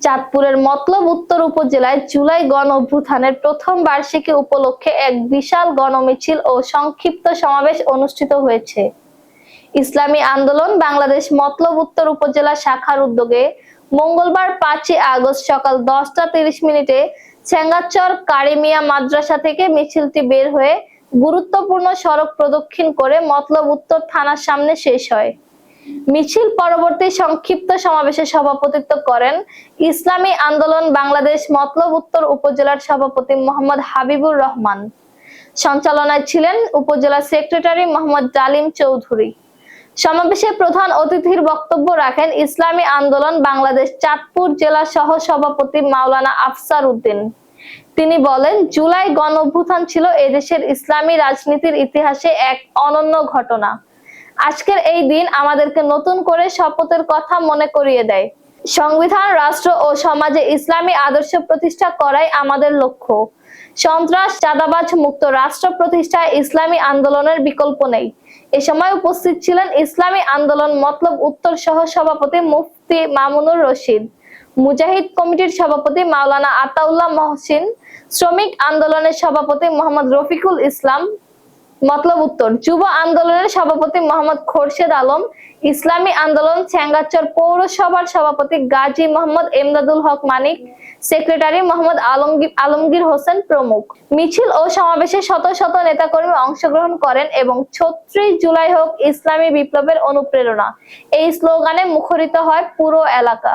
চাঁদপুরের মতলব উত্তর উপজেলায় জুলাই গণ অভ্যুত্থানের প্রথম বার্ষিকী উপলক্ষে এক বিশাল গণমিছিল ও সংক্ষিপ্ত সমাবেশ অনুষ্ঠিত হয়েছে। ইসলামী আন্দোলন বাংলাদেশ মতলব উত্তর উপজেলা শাখার উদ্যোগে মঙ্গলবার পাঁচই আগস্ট সকাল দশটা তিরিশ মিনিটে ছেঙ্গাচর কারিমিয়া মাদ্রাসা থেকে মিছিলটি বের হয়ে গুরুত্বপূর্ণ সড়ক প্রদক্ষিণ করে মতলব উত্তর থানার সামনে শেষ হয়। মিছিল পরবর্তী সংক্ষিপ্ত সমাবেশে সভাপতিত্ব করেন ইসলামী আন্দোলন বাংলাদেশ মতলব উত্তর উপজেলার সভাপতি মোহাম্মদ হাবিবুর রহমান। সঞ্চালনায় ছিলেন উপজেলা সেক্রেটারি মোহাম্মদ ডালিম চৌধুরী। সমাবেশে প্রধান অতিথির বক্তব্য রাখেন ইসলামী আন্দোলন বাংলাদেশ চাঁদপুর জেলা সহ সভাপতি মাওলানা আফসার উদ্দিন। তিনি বলেন, জুলাই গণ অভ্যুত্থান ছিল এদেশের ইসলামী রাজনীতির ইতিহাসে এক অনন্য ঘটনা। আজকের এই দিন আমাদেরকে নতুন করে শপথের কথা মনে করিয়ে দেয়। সংবিধান, রাষ্ট্র ও সমাজে ইসলামী আদর্শ প্রতিষ্ঠা করাই আমাদের লক্ষ্য। সন্ত্রাস, চাঁদাবাজ মুক্ত রাষ্ট্র প্রতিষ্ঠায় ইসলামী আন্দোলনের বিকল্প নেই। এ সময় উপস্থিত ছিলেন ইসলামী আন্দোলন মতলব উত্তর সহ সভাপতি মুফতি মামুনুর রশিদ, মুজাহিদ কমিটির সভাপতি মাওলানা আতাউল্লাহ মহসিন, শ্রমিক আন্দোলনের সভাপতি মোহাম্মদ রফিকুল ইসলাম মতলব উত্তর, যুব আন্দোলনের সভাপতি মোহাম্মদ খোরশেদ আলম, ইসলামী আন্দোলন ছেঙ্গাচর পৌরসভার সভাপতি গাজী মোহাম্মদ এমদাদুল হক মানিক, সেক্রেটারি মোহাম্মদ আলমগীর আলমগীর হোসেন প্রমুখ। মিছিল ও সমাবেশে শত শত নেতাকর্মী অংশগ্রহণ করেন এবং ছত্রিশ জুলাই হোক ইসলামী বিপ্লবের অনুপ্রেরণা। এই স্লোগানে মুখরিত হয় পুরো এলাকা।